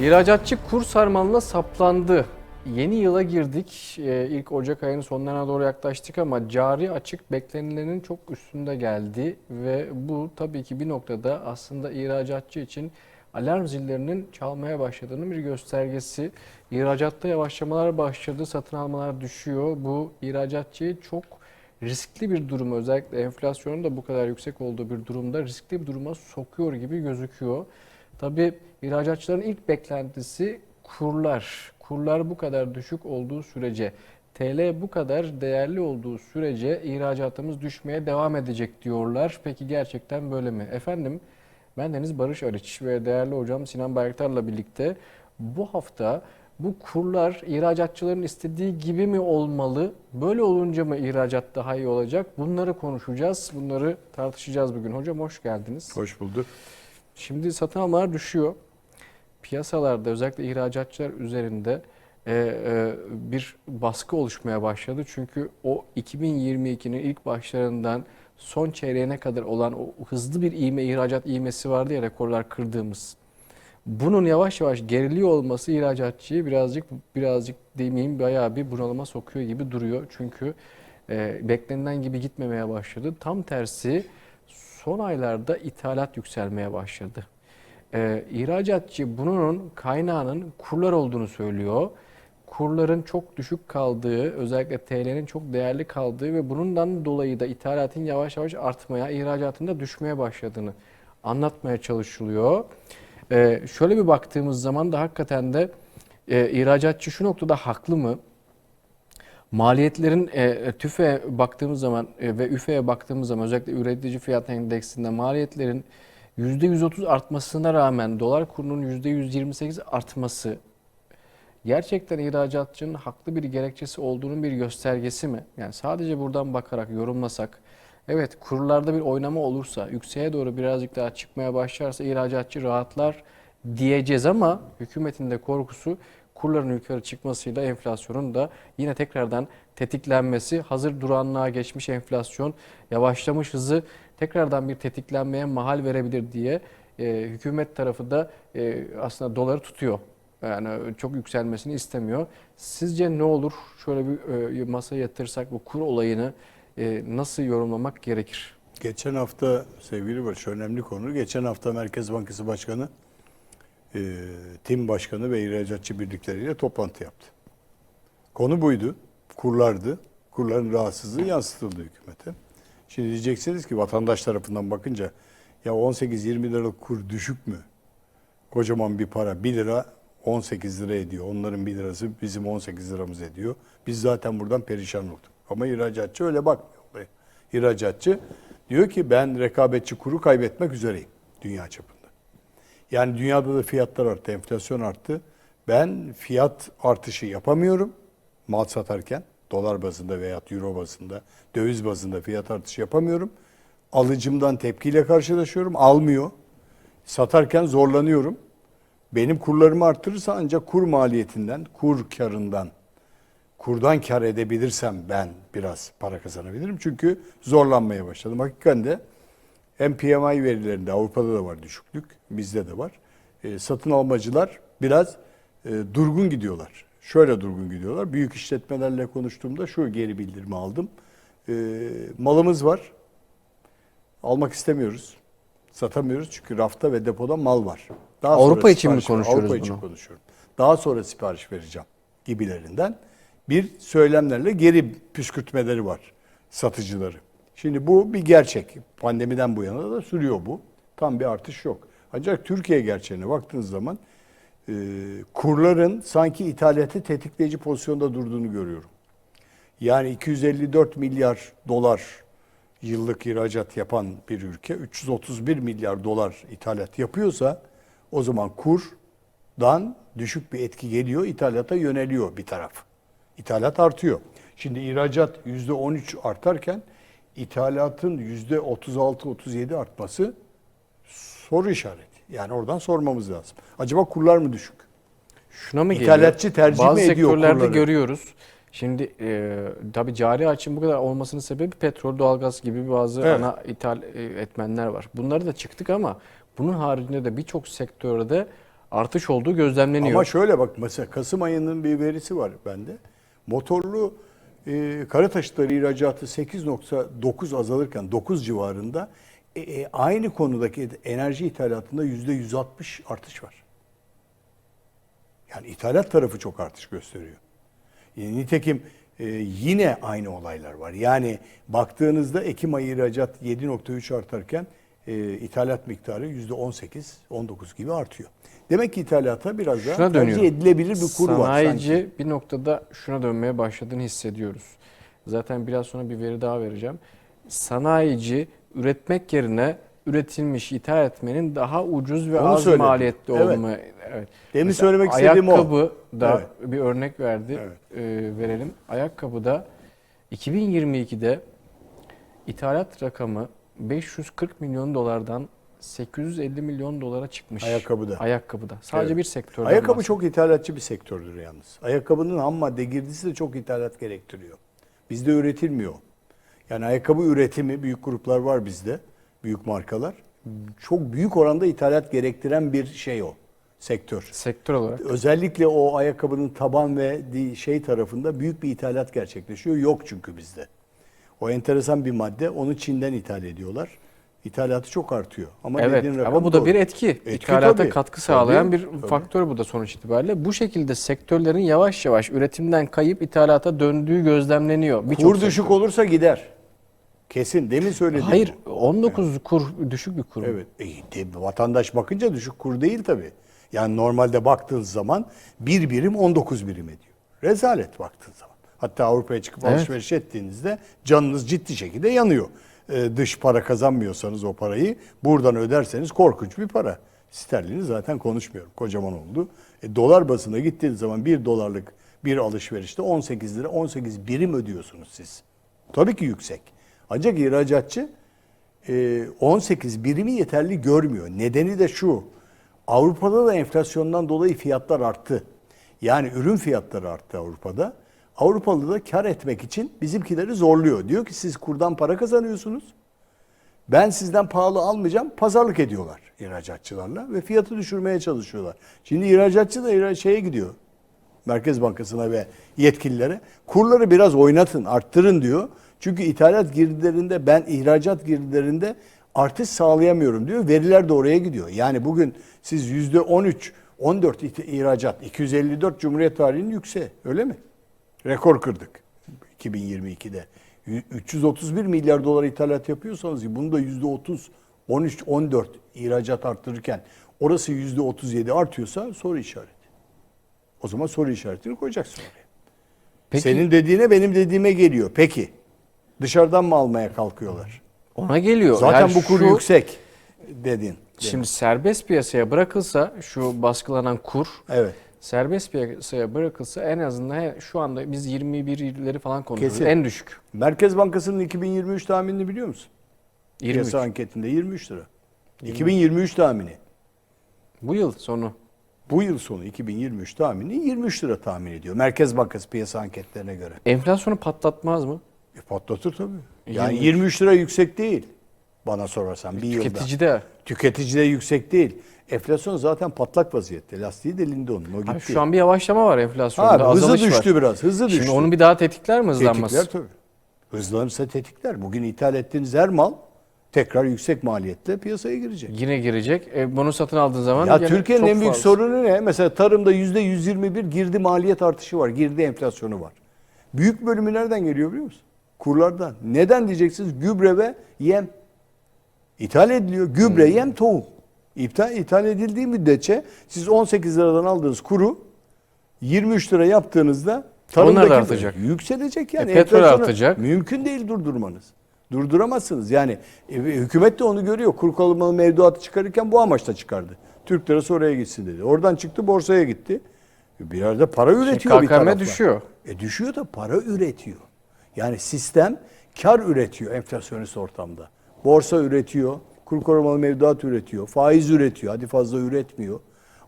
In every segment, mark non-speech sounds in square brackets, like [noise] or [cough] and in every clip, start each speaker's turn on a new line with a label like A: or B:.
A: İhracatçı kur sarmalına saplandı. Yeni yıla girdik. Ee, İlk Ocak ayının sonlarına doğru yaklaştık ama cari açık beklenilenin çok üstünde geldi ve bu tabii ki bir noktada aslında ihracatçı için alarm zillerinin çalmaya başladığının bir göstergesi. İhracatta yavaşlamalar başladı, satın almalar düşüyor. Bu ihracatçıyı çok riskli bir durum özellikle enflasyonun da bu kadar yüksek olduğu bir durumda riskli bir duruma sokuyor gibi gözüküyor. Tabii ihracatçıların ilk beklentisi kurlar. Kurlar bu kadar düşük olduğu sürece, TL bu kadar değerli olduğu sürece ihracatımız düşmeye devam edecek diyorlar. Peki gerçekten böyle mi? Efendim ben Deniz Barış Arıç ve değerli hocam Sinan Bayraktar'la birlikte bu hafta bu kurlar ihracatçıların istediği gibi mi olmalı? Böyle olunca mı ihracat daha iyi olacak? Bunları konuşacağız. Bunları tartışacağız bugün. Hocam hoş geldiniz.
B: Hoş bulduk.
A: Şimdi satın almalar düşüyor. Piyasalarda özellikle ihracatçılar üzerinde e, e, bir baskı oluşmaya başladı. Çünkü o 2022'nin ilk başlarından son çeyreğine kadar olan o hızlı bir iğme, ihracat iğmesi vardı ya rekorlar kırdığımız. Bunun yavaş yavaş geriliyor olması ihracatçıyı birazcık birazcık demeyeyim bayağı bir bunalıma sokuyor gibi duruyor. Çünkü e, beklenilen gibi gitmemeye başladı. Tam tersi son aylarda ithalat yükselmeye başladı. Ee, ihracatçı bunun kaynağının kurlar olduğunu söylüyor. Kurların çok düşük kaldığı, özellikle TL'nin çok değerli kaldığı ve bundan dolayı da ithalatın yavaş yavaş artmaya, ihracatın da düşmeye başladığını anlatmaya çalışılıyor. Ee, şöyle bir baktığımız zaman da hakikaten de e, ihracatçı şu noktada haklı mı? Maliyetlerin e, TÜFE'ye baktığımız zaman e, ve ÜFE'ye baktığımız zaman özellikle üretici fiyat endeksinde maliyetlerin %130 artmasına rağmen dolar kurunun %128 artması gerçekten ihracatçının haklı bir gerekçesi olduğunun bir göstergesi mi? Yani sadece buradan bakarak yorumlasak evet kurlarda bir oynama olursa yükseğe doğru birazcık daha çıkmaya başlarsa ihracatçı rahatlar diyeceğiz ama hükümetin de korkusu kurların yukarı çıkmasıyla enflasyonun da yine tekrardan tetiklenmesi, hazır duranlığa geçmiş enflasyon yavaşlamış hızı tekrardan bir tetiklenmeye mahal verebilir diye e, hükümet tarafı da e, aslında doları tutuyor. Yani çok yükselmesini istemiyor. Sizce ne olur? Şöyle bir e, masaya yatırsak bu kur olayını e, nasıl yorumlamak gerekir?
B: Geçen hafta sevgili Barış önemli konu. Geçen hafta Merkez Bankası Başkanı, e, tim başkanı ve ihracatçı birlikleriyle toplantı yaptı. Konu buydu. Kurlardı. Kurların rahatsızlığı yansıtıldı hükümete. Şimdi diyeceksiniz ki vatandaş tarafından bakınca ya 18-20 liralık kur düşük mü? Kocaman bir para 1 lira 18 lira ediyor. Onların 1 lirası bizim 18 liramız ediyor. Biz zaten buradan perişan olduk. Ama ihracatçı öyle bakmıyor. İhracatçı diyor ki ben rekabetçi kuru kaybetmek üzereyim dünya çapında. Yani dünyada da fiyatlar arttı, enflasyon arttı. Ben fiyat artışı yapamıyorum mal satarken dolar bazında veya euro bazında, döviz bazında fiyat artışı yapamıyorum. Alıcımdan tepkiyle karşılaşıyorum. Almıyor. Satarken zorlanıyorum. Benim kurlarımı arttırırsa ancak kur maliyetinden, kur karından, kurdan kar edebilirsem ben biraz para kazanabilirim. Çünkü zorlanmaya başladım. Hakikaten de hem PMI verilerinde Avrupa'da da var düşüklük, bizde de var. E, satın almacılar biraz e, durgun gidiyorlar. Şöyle durgun gidiyorlar. Büyük işletmelerle konuştuğumda şu geri bildirimi aldım. E, malımız var. Almak istemiyoruz. Satamıyoruz çünkü rafta ve depoda mal var. Daha sonra
A: Avrupa için mi konuşuyoruz
B: Avrupa için
A: bunu?
B: konuşuyorum. Daha sonra sipariş vereceğim gibilerinden bir söylemlerle geri püskürtmeleri var satıcıları. Şimdi bu bir gerçek. Pandemiden bu yana da sürüyor bu. Tam bir artış yok. Ancak Türkiye gerçeğine baktığınız zaman e, kurların sanki ithalatı tetikleyici pozisyonda durduğunu görüyorum. Yani 254 milyar dolar yıllık ihracat yapan bir ülke 331 milyar dolar ithalat yapıyorsa o zaman kurdan düşük bir etki geliyor, ithalata yöneliyor bir taraf. İthalat artıyor. Şimdi ihracat %13 artarken ithalatın %36-37 artması soru işareti. Yani oradan sormamız lazım. Acaba kurlar mı düşük?
A: Şuna mı geliyor?
B: İthalatçı tercih
A: Bazı
B: mi ediyor
A: sektörlerde
B: kurları?
A: görüyoruz. Şimdi e, tabii cari açın bu kadar olmasının sebebi petrol, doğalgaz gibi bazı
B: Evet.
A: ana ithal e, etmenler var. Bunları da çıktık ama bunun haricinde de birçok sektörde artış olduğu gözlemleniyor.
B: Ama şöyle bak mesela Kasım ayının bir verisi var bende. Motorlu e, kara taşıtları ihracatı 8.9 azalırken 9 civarında e, e, aynı konudaki enerji ithalatında %160 artış var. Yani ithalat tarafı çok artış gösteriyor. E, nitekim e, yine aynı olaylar var. Yani baktığınızda Ekim ayı ihracat 7.3 artarken e, ithalat miktarı %18-19 gibi artıyor. Demek ki ithalata biraz daha
A: Şuna
B: tercih edilebilir bir kur var
A: Sanayici bir noktada şuna dönmeye başladığını hissediyoruz. Zaten biraz sonra bir veri daha vereceğim. Sanayici üretmek yerine üretilmiş ithal etmenin daha ucuz ve
B: Onu
A: az
B: söyledim.
A: maliyetli
B: Evet.
A: olma. Evet.
B: Demin
A: Mesela
B: söylemek istediğim o.
A: Ayakkabı da
B: Evet.
A: bir örnek verdi.
B: Evet.
A: Ee, verelim. Ayakkabıda 2022'de ithalat rakamı 540 milyon dolardan 850 milyon dolara çıkmış.
B: Ayakkabıda.
A: Ayakkabıda. Sadece
B: Evet.
A: bir sektörden
B: Ayakkabı
A: bahsediyoruz.
B: çok ithalatçı bir sektördür yalnız. Ayakkabının ham madde girdisi de çok ithalat gerektiriyor. Bizde üretilmiyor. Yani ayakkabı üretimi büyük gruplar var bizde. Büyük markalar. Çok büyük oranda ithalat gerektiren bir şey o. Sektör.
A: Sektör olarak.
B: Özellikle o ayakkabının taban ve şey tarafında büyük bir ithalat gerçekleşiyor. Yok çünkü bizde. O enteresan bir madde. Onu Çin'den ithal ediyorlar. İthalatı çok artıyor. Ama
A: Evet
B: dediğin rakam
A: ama bu da
B: doğru.
A: bir etki.
B: Etki
A: İthalata
B: tabii.
A: katkı sağlayan
B: Tabii,
A: bir
B: tabii.
A: faktör bu da sonuç itibariyle. Bu şekilde sektörlerin yavaş yavaş üretimden kayıp ithalata döndüğü gözlemleniyor. Birçok
B: Kur
A: sektör.
B: düşük olursa gider. Kesin. Demin söyledim.
A: Hayır 19 kur düşük bir kur.
B: Evet. E, de- vatandaş bakınca düşük kur değil tabii. Yani normalde baktığınız zaman bir birim 19 birim ediyor. Rezalet baktığın zaman. Hatta Avrupa'ya çıkıp
A: Evet.
B: alışveriş ettiğinizde canınız ciddi şekilde yanıyor. E, dış para kazanmıyorsanız o parayı buradan öderseniz korkunç bir para. Sterlini zaten konuşmuyorum. Kocaman oldu. E, dolar basına gittiğiniz zaman bir dolarlık bir alışverişte 18 lira 18 birim ödüyorsunuz siz. Tabii ki yüksek. Ancak ihracatçı e, 18 birimi yeterli görmüyor. Nedeni de şu. Avrupa'da da enflasyondan dolayı fiyatlar arttı. Yani ürün fiyatları arttı Avrupa'da. Avrupalı da kar etmek için bizimkileri zorluyor. Diyor ki siz kurdan para kazanıyorsunuz. Ben sizden pahalı almayacağım. Pazarlık ediyorlar ihracatçılarla ve fiyatı düşürmeye çalışıyorlar. Şimdi ihracatçı da şeye gidiyor. Merkez Bankası'na ve yetkililere kurları biraz oynatın, arttırın diyor. Çünkü ithalat girdilerinde ben ihracat girdilerinde artış sağlayamıyorum diyor. Veriler de oraya gidiyor. Yani bugün siz yüzde 13, 14 ith- ihracat, 254 Cumhuriyet tarihinin yükseği öyle mi? Rekor kırdık 2022'de. Yü- 331 milyar dolar ithalat yapıyorsanız bunu da yüzde 30, 13, 14 ihracat arttırırken orası yüzde 37 artıyorsa soru işareti. O zaman soru işaretini koyacaksın oraya.
A: Peki
B: Senin dediğine benim dediğime geliyor. Peki dışarıdan mı almaya kalkıyorlar?
A: ona geliyor.
B: Zaten
A: Yani
B: bu kur
A: şu-
B: yüksek dedin.
A: Şimdi serbest piyasaya bırakılsa şu baskılanan kur
B: Evet.
A: Serbest piyasaya bırakılsa en azından şu anda biz 21'leri falan konuşuyoruz.
B: Kesin.
A: En düşük.
B: Merkez Bankası'nın 2023 tahminini biliyor musun?
A: 23.
B: Piyasa anketinde 23 lira. 2023 tahmini.
A: Bu yıl sonu.
B: Bu yıl sonu 2023 tahmini 23 lira tahmin ediyor. Merkez Bankası piyasa anketlerine göre.
A: Enflasyonu patlatmaz mı?
B: E patlatır tabii. Yani
A: 23.
B: 23 lira yüksek değil. Bana sorarsan bir yılda.
A: Tüketicide.
B: Tüketicide yüksek değil. Enflasyon zaten patlak vaziyette. Lastiği delindi onun. O gitti.
A: Abi şu an bir yavaşlama var enflasyonda.
B: Ha, hızı
A: azalış var.
B: düştü biraz. Hızı düştü.
A: Şimdi onu bir daha tetikler mi hızlanması?
B: Tetikler tabii. Hızlanırsa tetikler. Bugün ithal ettiğiniz her mal tekrar yüksek maliyetle piyasaya girecek.
A: Yine girecek. E, bunu satın aldığın zaman
B: Ya Türkiye'nin en büyük
A: fazla.
B: sorunu ne? Mesela tarımda yüzde 121 girdi maliyet artışı var. Girdi enflasyonu var. Büyük bölümü nereden geliyor biliyor musun? Kurlardan. Neden diyeceksiniz? Gübre ve yem. İthal ediliyor. Gübre,
A: Hmm.
B: yem, tohum. İthal, ithal edildiği müddetçe siz 18 liradan aldığınız kuru 23 lira yaptığınızda tarımdaki
A: da artacak.
B: Yükselecek yani.
A: E, petrol artacak.
B: Mümkün değil durdurmanız. Durduramazsınız. Yani e, hükümet de onu görüyor. Kur korumalı mevduatı çıkarırken bu amaçla çıkardı. Türk lirası oraya gitsin dedi. Oradan çıktı borsaya gitti. Bir yerde para üretiyor bir
A: KKM
B: tarafla.
A: düşüyor.
B: E düşüyor da para üretiyor. Yani sistem kar üretiyor enflasyonist ortamda. Borsa üretiyor, kur korumalı mevduat üretiyor, faiz üretiyor. Hadi fazla üretmiyor.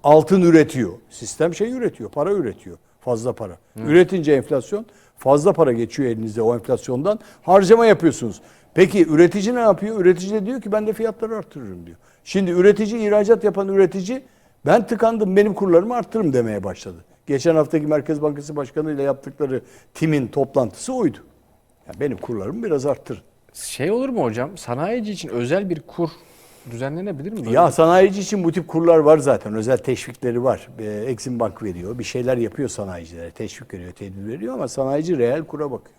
B: Altın üretiyor. Sistem şey üretiyor, para üretiyor. Fazla para. Üretince enflasyon fazla para geçiyor elinize o enflasyondan. Harcama yapıyorsunuz. Peki üretici ne yapıyor? Üretici de diyor ki ben de fiyatları arttırırım diyor. Şimdi üretici ihracat yapan üretici Ben tıkandım benim kurlarımı arttırırım demeye başladı. Geçen haftaki Merkez Bankası Başkanı ile yaptıkları timin toplantısı oydu. Ya benim kurlarımı biraz arttırın.
A: Şey olur mu hocam? Sanayici için özel bir kur düzenlenebilir mi? Böyle
B: Ya sanayici için bu tip kurlar var zaten. Özel teşvikleri var. Ee, Exim Bank veriyor. Bir şeyler yapıyor sanayicilere. Teşvik veriyor, tedbir veriyor ama sanayici reel kura bakıyor.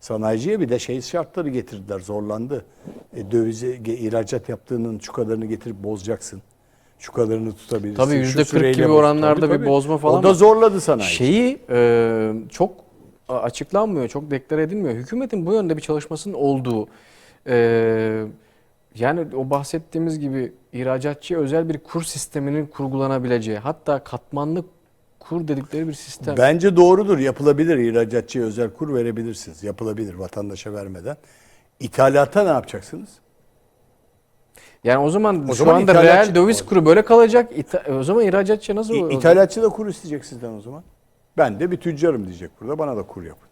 B: Sanayiciye bir de şey şartları getirdiler. Zorlandı. E, dövize ihracat yaptığının şu kadarını getirip bozacaksın. Şu kadarını tutabilirsin.
A: Tabii
B: şu
A: %40
B: süreyle
A: gibi oranlarda
B: Tabii,
A: bir
B: tabii.
A: bozma falan
B: O da zorladı sanayici.
A: Şeyi e, çok açıklanmıyor, çok deklar edilmiyor. Hükümetin bu yönde bir çalışmasının olduğu, e, yani o bahsettiğimiz gibi ihracatçıya özel bir kur sisteminin kurgulanabileceği, hatta katmanlı kur dedikleri bir sistem.
B: Bence doğrudur. Yapılabilir. İhracatçıya özel kur verebilirsiniz. Yapılabilir vatandaşa vermeden. İthalata ne yapacaksınız?
A: Yani o zaman
B: O
A: şu
B: zaman
A: anda reel döviz kuru böyle kalacak. İtha- o zaman ihracatçı nasıl
B: İ-? İthalatçı da kur isteyecek sizden o zaman. Ben de bir tüccarım diyecek burada. Bana da kur yapın.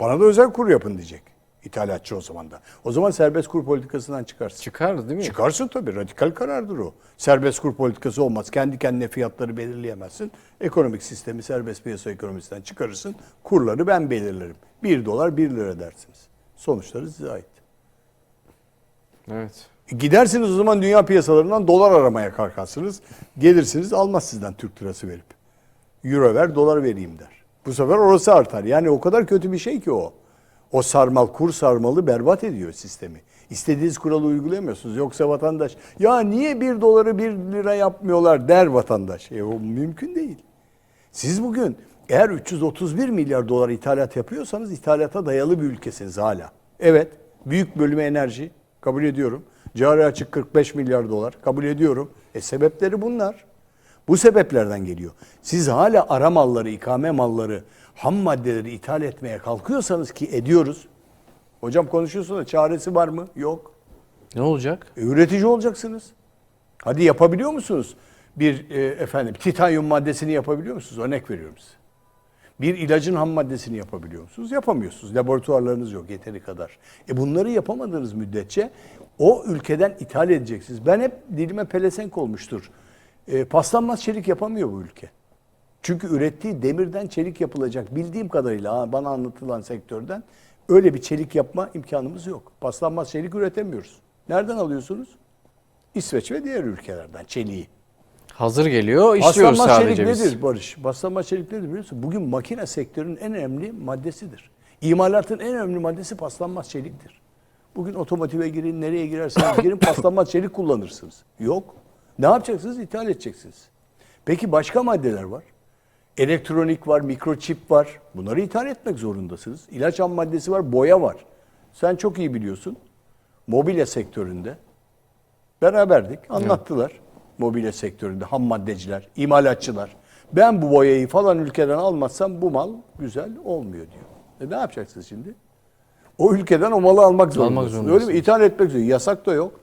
B: Bana da özel kur yapın diyecek. İthalatçı o zaman da. O zaman serbest kur politikasından çıkarsın.
A: Çıkar değil mi?
B: Çıkarsın tabii. Radikal karardır o. Serbest kur politikası olmaz. Kendi kendine fiyatları belirleyemezsin. Ekonomik sistemi serbest piyasa ekonomisinden çıkarırsın. Kurları ben belirlerim. 1 dolar 1 lira dersiniz. Sonuçları size ait.
A: Evet.
B: Gidersiniz o zaman dünya piyasalarından dolar aramaya kalkarsınız. Gelirsiniz almaz sizden Türk lirası verip. Euro ver dolar vereyim der. Bu sefer orası artar. Yani o kadar kötü bir şey ki o. O sarmal kur sarmalı berbat ediyor sistemi. İstediğiniz kuralı uygulayamıyorsunuz. Yoksa vatandaş ya niye bir doları bir lira yapmıyorlar der vatandaş. E o mümkün değil. Siz bugün eğer 331 milyar dolar ithalat yapıyorsanız ithalata dayalı bir ülkesiniz hala. Evet, büyük bölümü enerji kabul ediyorum. Cari açık 45 milyar dolar kabul ediyorum. E sebepleri bunlar. Bu sebeplerden geliyor. Siz hala ara malları, ikame malları, ham maddeleri ithal etmeye kalkıyorsanız ki ediyoruz. Hocam konuşuyorsunuz da çaresi var mı? Yok.
A: Ne olacak?
B: E, üretici olacaksınız. Hadi yapabiliyor musunuz? Bir e, efendim titanyum maddesini yapabiliyor musunuz? Örnek veriyorum size. Bir ilacın ham maddesini yapabiliyor musunuz? Yapamıyorsunuz. Laboratuvarlarınız yok yeteri kadar. E bunları yapamadığınız müddetçe o ülkeden ithal edeceksiniz. Ben hep dilime pelesenk olmuştur. E, paslanmaz çelik yapamıyor bu ülke. Çünkü ürettiği demirden çelik yapılacak. Bildiğim kadarıyla bana anlatılan sektörden öyle bir çelik yapma imkanımız yok. Paslanmaz çelik üretemiyoruz. Nereden alıyorsunuz? İsveç ve diğer ülkelerden çeliği.
A: Hazır geliyor, işliyoruz
B: Paslanmaz
A: sadece
B: çelik
A: biz.
B: nedir Barış? Paslanmaz çelik nedir biliyor musun? Bugün makine sektörünün en önemli maddesidir. İmalatın en önemli maddesi paslanmaz çeliktir. Bugün otomotive girin, nereye girerseniz girin [coughs] paslanmaz çelik kullanırsınız. Yok. Ne yapacaksınız? İthal edeceksiniz. Peki başka maddeler var. Elektronik var, mikroçip var. Bunları ithal etmek zorundasınız. İlaç ham maddesi var, boya var. Sen çok iyi biliyorsun. Mobilya sektöründe beraberdik. Anlattılar. Mobilya sektöründe ham maddeciler, imalatçılar. Ben bu boyayı falan ülkeden almazsam bu mal güzel olmuyor diyor. E ne yapacaksınız şimdi? O ülkeden o malı almak zorundasınız. Öyle mi?
A: zorundasınız.
B: İthal etmek zorunda. Yasak da yok.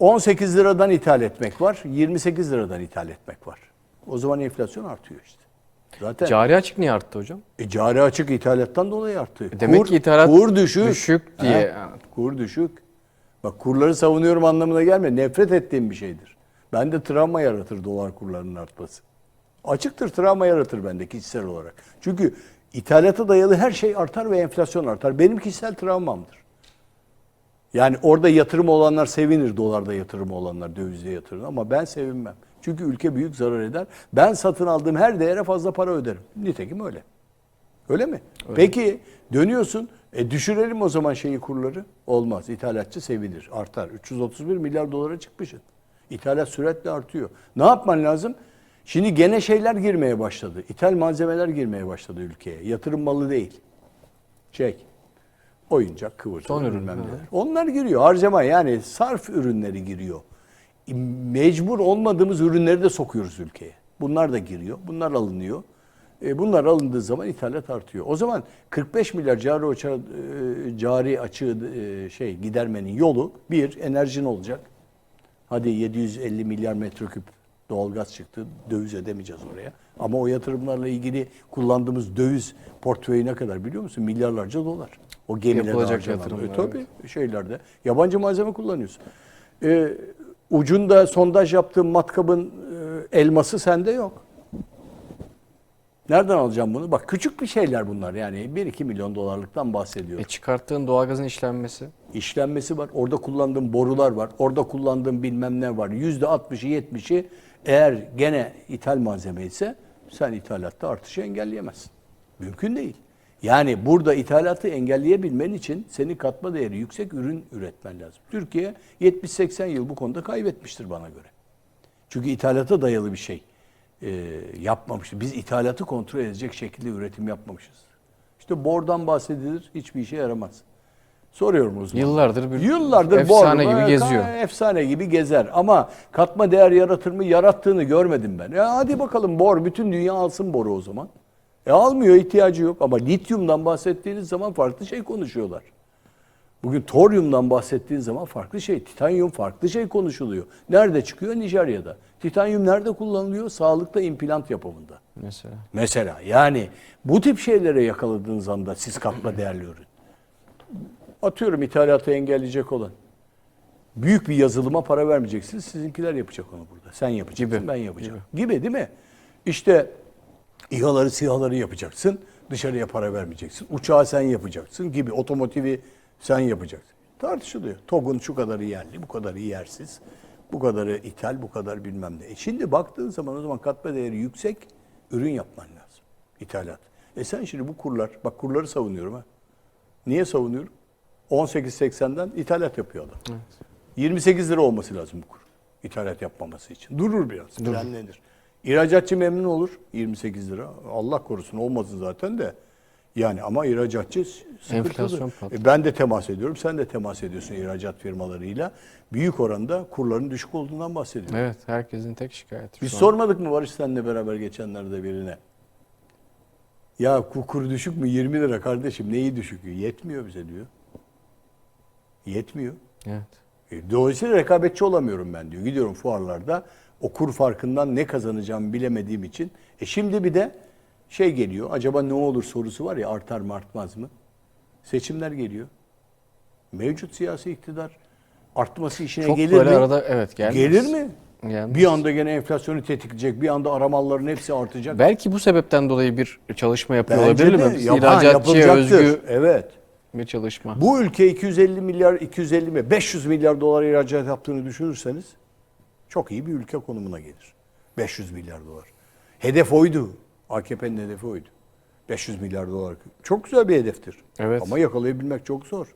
B: 18 liradan ithal etmek var, 28 liradan ithal etmek var. O zaman enflasyon artıyor işte. Zaten
A: Cari açık niye arttı hocam?
B: e, cari açık ithalattan dolayı arttı.
A: Demek ki ithalat
B: kur düşük.
A: düşük diye.
B: He, kur düşük. Bak kurları savunuyorum anlamına gelmiyor. Nefret ettiğim bir şeydir. Bende travma yaratır dolar kurlarının artması. Açıktır travma yaratır bende kişisel olarak. Çünkü ithalata dayalı her şey artar ve enflasyon artar. Benim kişisel travmamdır. Yani orada yatırım olanlar sevinir dolarda yatırım olanlar dövizde yatırım ama ben sevinmem. Çünkü ülke büyük zarar eder. Ben satın aldığım her değere fazla para öderim. Nitekim öyle. Öyle mi? Peki dönüyorsun. E düşürelim o zaman şeyi kurları. Olmaz. İthalatçı sevinir. Artar. 331 milyar dolara çıkmışsın. İthalat süratle artıyor. Ne yapman lazım? Şimdi gene şeyler girmeye başladı. İthal malzemeler girmeye başladı ülkeye. Yatırım malı değil. Çek. Oyuncak, kıvırcık,
A: Son ürün,
B: bilmem
A: hı.
B: neler. Onlar giriyor. Harcama yani sarf ürünleri giriyor. E, Mecbur olmadığımız ürünleri de sokuyoruz ülkeye. Bunlar da giriyor. Bunlar alınıyor. E, bunlar alındığı zaman ithalat artıyor. O zaman 45 milyar cari, e, cari açığı e, şey gidermenin yolu bir enerjin olacak. Hadi 750 milyar metreküp doğalgaz çıktı. Döviz ödemeyeceğiz oraya. Ama o yatırımlarla ilgili kullandığımız döviz portföyü ne kadar biliyor musun? Milyarlarca dolar. O gemilerde
A: Yapılacak
B: harcanan.
A: yatırımlar,
B: E, tabii şeylerde. Yabancı malzeme kullanıyorsun. E, Ucunda sondaj yaptığın matkabın e, elması sende yok. Nereden alacağım bunu? Bak küçük bir şeyler bunlar yani 1-2 milyon dolarlıktan bahsediyorum.
A: E çıkarttığın doğalgazın işlenmesi.
B: işlenmesi var. Orada kullandığım borular var. Orada kullandığım bilmem ne var. Yüzde 60'ı 70'i eğer gene ithal malzeme ise sen ithalatta artışı engelleyemezsin. Mümkün değil. Yani burada ithalatı engelleyebilmen için senin katma değeri yüksek ürün üretmen lazım. Türkiye 70-80 yıl bu konuda kaybetmiştir bana göre. Çünkü ithalata dayalı bir şey e, yapmamıştır. Biz ithalatı kontrol edecek şekilde üretim yapmamışız. İşte bordan bahsedilir, hiçbir işe yaramaz. Soruyorum uzman.
A: Yıllardır bir
B: Yıllardır
A: efsane gibi geziyor.
B: Efsane gibi gezer ama katma değer yaratır mı? Yarattığını görmedim ben. Ya hadi bakalım bor bütün dünya alsın boru o zaman. E almıyor ihtiyacı yok ama lityumdan bahsettiğiniz zaman farklı şey konuşuyorlar. Bugün toryumdan bahsettiğin zaman farklı şey, titanyum farklı şey konuşuluyor. Nerede çıkıyor? Nijerya'da. Titanyum nerede kullanılıyor? Sağlıkta implant yapımında.
A: Mesela.
B: Mesela yani bu tip şeylere yakaladığınız anda siz katma değerli ürün. Atıyorum ithalatı engelleyecek olan. Büyük bir yazılıma para vermeyeceksiniz. Sizinkiler yapacak onu burada. Sen yapacaksın,
A: Gibi.
B: ben yapacağım. Gibi. değil mi? İşte İHA'ları, SİHA'ları yapacaksın. Dışarıya para vermeyeceksin. Uçağı sen yapacaksın gibi. Otomotivi sen yapacaksın. Tartışılıyor. TOG'un şu kadarı yerli, bu kadarı yersiz. Bu kadarı ithal, bu kadar bilmem ne. E şimdi baktığın zaman o zaman katma değeri yüksek ürün yapman lazım. İthalat. E sen şimdi bu kurlar, bak kurları savunuyorum ha. Niye savunuyorum? 18.80'den ithalat yapıyor adam. 28 lira olması lazım bu kur. İthalat yapmaması için. Durur biraz. Frenlenir. İhracatçı memnun olur. 28 lira. Allah korusun olmasın zaten de. Yani ama ihracatçı sıkıntılı. E ben de temas ediyorum. Sen de temas ediyorsun ihracat firmalarıyla. Büyük oranda kurların düşük olduğundan bahsediyorum.
A: Evet, herkesin tek şikayeti.
B: Biz sormadık mı Barış seninle beraber geçenlerde birine? Ya ku- kur düşük mü 20 lira kardeşim neyi düşük? Yetmiyor bize diyor. Yetmiyor.
A: Evet.
B: E, Dolayısıyla rekabetçi olamıyorum ben diyor. Gidiyorum fuarlarda o kur farkından ne kazanacağımı bilemediğim için. E şimdi bir de şey geliyor. Acaba ne olur sorusu var ya artar mı artmaz mı? Seçimler geliyor. Mevcut siyasi iktidar artması işine
A: Çok
B: gelir
A: böyle
B: mi?
A: arada evet gelmez.
B: Gelir mi?
A: Gelmez.
B: Bir anda gene enflasyonu tetikleyecek. Bir anda aramalların hepsi artacak.
A: Belki bu sebepten dolayı bir çalışma yapıyor
B: Bence
A: olabilir
B: de
A: mi?
B: yap- ha,
A: İhracatçıya özgü
B: Evet.
A: bir çalışma.
B: Bu ülke 250 milyar, 250 mi, 500 milyar dolar ihracat yaptığını düşünürseniz çok iyi bir ülke konumuna gelir. 500 milyar dolar. Hedef oydu. AKP'nin hedefi oydu. 500 milyar dolar. Çok güzel bir hedeftir.
A: Evet.
B: Ama yakalayabilmek çok zor.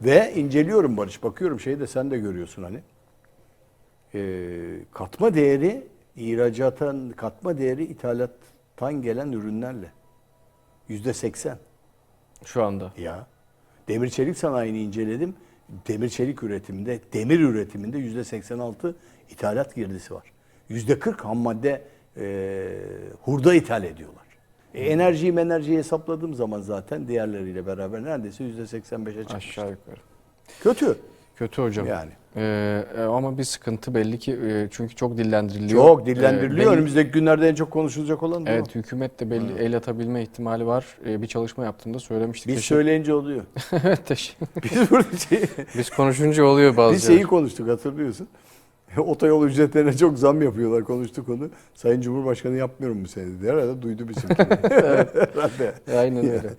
B: Ve inceliyorum Barış, bakıyorum şeyi de sen de görüyorsun hani. Ee, katma değeri ihracattan, katma değeri ithalattan gelen ürünlerle. Yüzde 80.
A: Şu anda.
B: Ya. Demir çelik sanayini inceledim. Demir çelik üretiminde, demir üretiminde yüzde 86 ithalat girdisi var. Yüzde 40 ham madde e, hurda ithal ediyorlar. E, enerjiyi enerjiyi hesapladığım zaman zaten diğerleriyle beraber neredeyse yüzde 85'e çıkmış.
A: Aşağı yukarı.
B: Kötü.
A: Kötü hocam.
B: Yani.
A: Ee, ama bir sıkıntı belli ki e, çünkü çok dillendiriliyor.
B: Çok dillendiriliyor.
A: Ee, belli-
B: Önümüzdeki günlerde en çok konuşulacak olan o.
A: Evet hükümet de belli el atabilme ihtimali var. Ee, bir çalışma yaptığında söylemiştik.
B: Biz
A: Teşekkür-
B: söyleyince oluyor. [laughs]
A: Evet, teşekkür-
B: Biz burada şey,
A: Biz konuşunca oluyor bazı
B: Biz şeyi konuştuk hatırlıyorsun. [laughs] Otoyol ücretlerine çok zam yapıyorlar konuştuk onu. Sayın Cumhurbaşkanı yapmıyorum bu sene dedi. Herhalde duydu bizim. [laughs] [laughs] Herhalde.
A: Aynen öyle.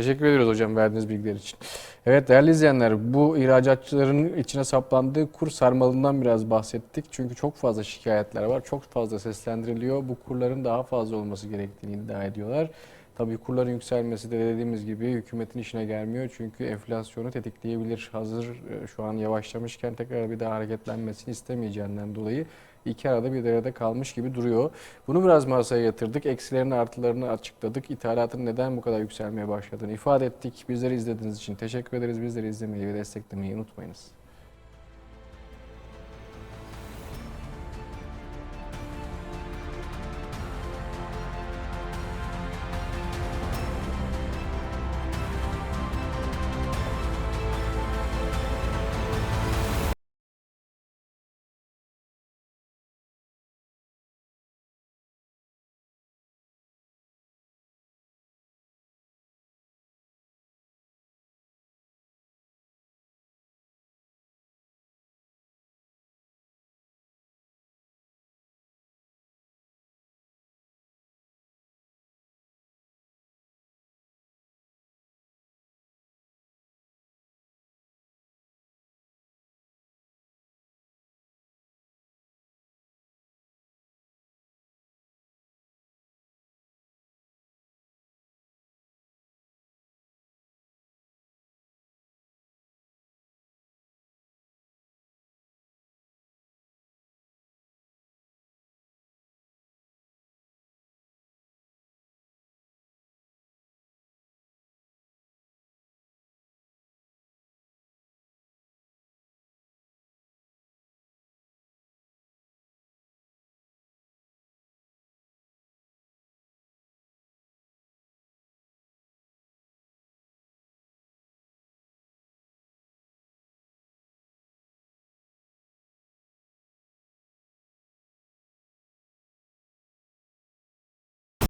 A: Teşekkür ediyoruz hocam verdiğiniz bilgiler için. Evet değerli izleyenler bu ihracatçıların içine saplandığı kur sarmalından biraz bahsettik. Çünkü çok fazla şikayetler var. Çok fazla seslendiriliyor. Bu kurların daha fazla olması gerektiğini iddia ediyorlar. Tabii kurların yükselmesi de dediğimiz gibi hükümetin işine gelmiyor. Çünkü enflasyonu tetikleyebilir. Hazır e, şu an yavaşlamışken tekrar bir daha hareketlenmesini istemeyeceğinden dolayı iki arada bir derede kalmış gibi duruyor. Bunu biraz masaya yatırdık. Eksilerini artılarını açıkladık. İthalatın neden bu kadar yükselmeye başladığını ifade ettik. Bizleri izlediğiniz için teşekkür ederiz. Bizleri izlemeyi ve desteklemeyi unutmayınız.